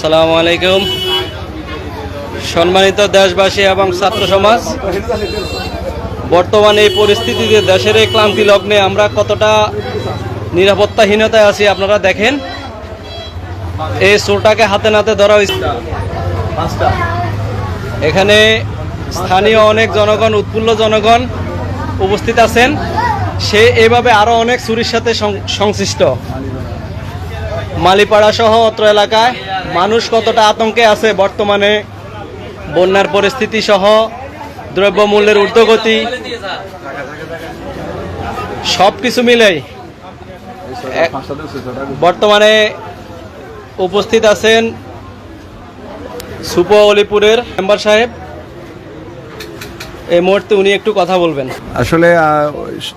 সালামু আলাইকুম। সম্মানিত দেশবাসী এবং ছাত্র সমাজ, বর্তমানে এই পরিস্থিতিতে দেশের এই ক্লান্তি লগ্নে আমরা কতটা নিরাপত্তাহীনতায় আছি আপনারা দেখেন। এই চোরটাকে হাতে নাতে ধরা হয়েছে। এখানে স্থানীয় অনেক জনগণ, উৎফুল্ল জনগণ উপস্থিত আছেন। সে এভাবে আরও অনেক চুরির সাথে সংশ্লিষ্ট। মালিপাড়া সহ অত্র এলাকায় মানুষ কতটা আতঙ্কে আছে বর্তমানে? বন্যার পরিস্থিতি সহ দ্রব্যমূল্যের ঊর্ধ্বগতি সব কিছু মিলেই বর্তমানে উপস্থিত আছেন সুপ অলিপুরের মেম্বার সাহেব। এই মুহূর্তে উনি একটু কথা বলবেন। আসলে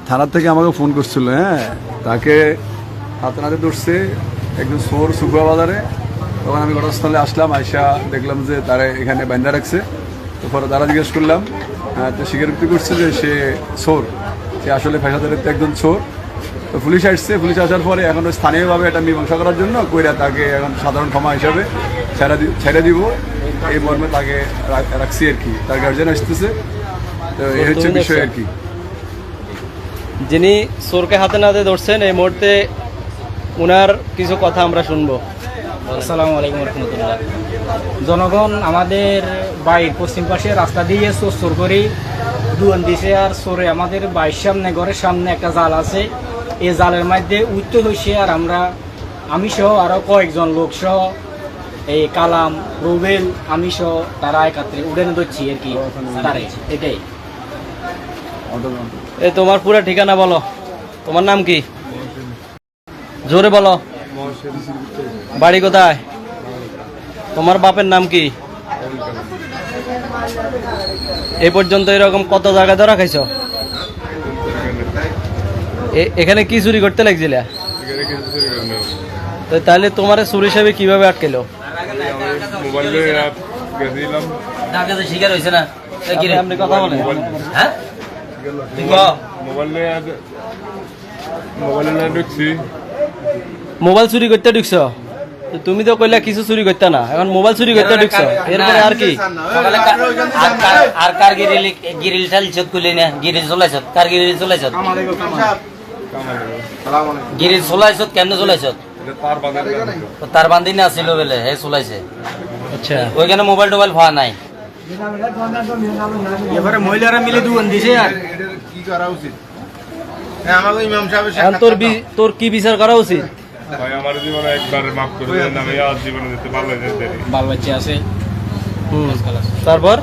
থানার থেকে আমাকে ফোন করছিল হ্যাঁ। তাকে হাতে নাতে ধরছে। একজন সোর সুকুয়া বাজারে তখন আমি ঘটনাস্থলে আসলাম আইসা দেখলাম যে তারা এখানে বান্ধা রাখছে। তো পরে তারা জিজ্ঞেস করলাম তো স্বীকারোক্তি করছে যে সে সোর সে আসলে ফেসাদারের তো একজন সোর। তো পুলিশ আসছে পুলিশ আসার পরে এখন স্থানীয়ভাবে এটা মীমাংসা করার জন্য কইরা তাকে এখন সাধারণ ক্ষমা হিসাবে ছেড়ে দি- ছেড়ে দিব। এই মর্মে তাকে রাখছি আর কি তার গার্জেন আসতেছে। তো এই হচ্ছে বিষয় আর কি। যিনি চোরকে হাতে নাতে ধরছেন এই মুহূর্তে উনার কিছু কথা আমরা শুনব। আসসালামু আলাইকুম রহমতুল্লাহ। জনগণ আমাদের বাড়ির পশ্চিম পাশে রাস্তা দিয়ে চোর চোর করি দুয়ান দিছে আর চোরে আমাদের বাড়ির সামনে ঘরের সামনে একটা জাল আছে। এই জালের মধ্যে উঠতে হয়েছে আর আমরা আমি সহ আরও কয়েকজন লোক সহ এই কালাম রুবেল আমি সহ তারা একাত্রে উড়ে ধরছি আর কি। তারাই এটাই। এই তোমার পুরো ঠিকানা বলো। তোমার নাম কি? জোরে বলো। বাড়ি কোথায়? তোমার বাপের নাম কি? এই পর্যন্ত এরকম কত জায়গা ধরা খাইছ? এ- এখানে কি চুরি করতে লাগছিল? তো তাহলে তোমার চুরি হিসাবে কীভাবে আটকেলো? শিকার হয়েছে না? আপনি কথা বলেন। হ্যাঁ? তুই ক। মোবাইলে মোবাইলে ঢুকছি। মোবাইল চুরি করতে ঢুকছ? তুমি তো কইলা কিছু চুরি করতে না। এখন মোবাইল চুরি করতে ঢুকছ? এরপরে আর কি? আর কার- গিরিল গিরিল ঠালিছত কইলি না? গিরিল চলাইছত কার গিরিল চলাইছত গিরিল চলাইছত কেমনে চলাইছত তার বান্ধি না ছিল বলে হে চলাইছে। আচ্ছা। ওইখানে মোবাইল টোবাইল পাওয়া নাই। এবারে মহিলারা মিলে দুয়ান দিছে আর। কি করা উচিত হ্যাঁ আমাকে ইমাম সাহেবের এখন তোর বি- তোর কি বিচার করা উচিত? ভাই আমার জীবনে একবার মাফ করে দেন আমি আর জীবনে যেতে ভালো যেতে আছে। তারপর?